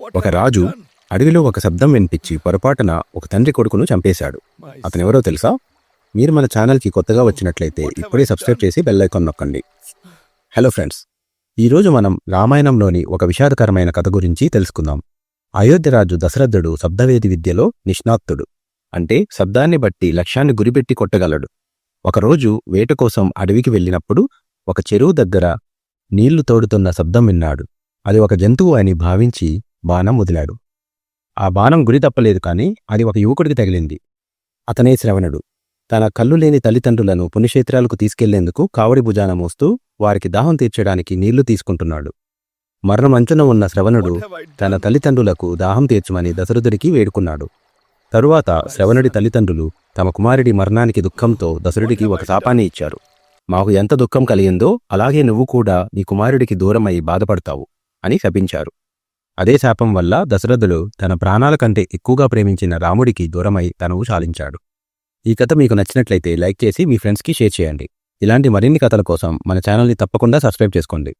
ఒక రాజు అడవిలో ఒక శబ్దం వినిపించి పొరపాటున ఒక తండ్రి కొడుకును చంపేశాడు. అతనెవరో తెలుసా? మీరు మన ఛానల్కి కొత్తగా వచ్చినట్లయితే ఇప్పుడే సబ్స్క్రైబ్ చేసి బెల్ ఐకాన్ నొక్కండి. హలో ఫ్రెండ్స్ ఈరోజు మనం రామాయణంలోని ఒక విషాదకరమైన కథ గురించి తెలుసుకుందాం. అయోధ్యరాజు దశరథుడు శబ్దవేది విద్యలో నిష్ణాత్తుడు అంటే శబ్దాన్ని బట్టి లక్ష్యాన్ని గురిపెట్టి కొట్టగలడు. ఒకరోజు వేట కోసం అడవికి వెళ్ళినప్పుడు ఒక చెరువు దగ్గర నీళ్ళు తోడుతున్న శబ్దం విన్నాడు. అది ఒక జంతువు అని భావించి బాణం వదిలాడు. ఆ బాణం గురి తప్పలేదు కాని అది ఒక యువకుడికి తగిలింది. అతనే శ్రవణుడు. తన కళ్ళు లేని తల్లిదండ్రులను పుణ్యక్షేత్రాలకు తీసుకెళ్ళేందుకు కావడి భుజాన మోస్తూ వారికి దాహం తీర్చడానికి నీళ్ళు తీసుకుంటున్నాడు. మరణమంచున ఉన్న శ్రవణుడు తన తల్లిదండ్రులకు దాహం తీర్చమని దశరథుడికి వేడుకున్నాడు. తరువాత శ్రవణుడి తల్లిదండ్రులు తమ కుమారుడి మరణానికి దుఃఖంతో దశరుడికి ఒక శాపాన్ని ఇచ్చారు. మాకు ఎంత దుఃఖం కలిగిందో అలాగే నువ్వు కూడా నీ కుమారుడికి దూరమై బాధపడతావు అని శపించారు. అదే శాపం వల్ల దశరథుడు తన ప్రాణాల కంటే ఎక్కువగా ప్రేమించిన రాముడికి దూరమై తనవు చాలించాడు. ఈ కథ మీకు నచ్చినట్లయితే లైక్ చేసి మీ ఫ్రెండ్స్కి షేర్ చేయండి. ఇలాంటి మరిన్ని కథల కోసం మన ఛానల్ని తప్పకుండా సబ్స్క్రైబ్ చేసుకోండి.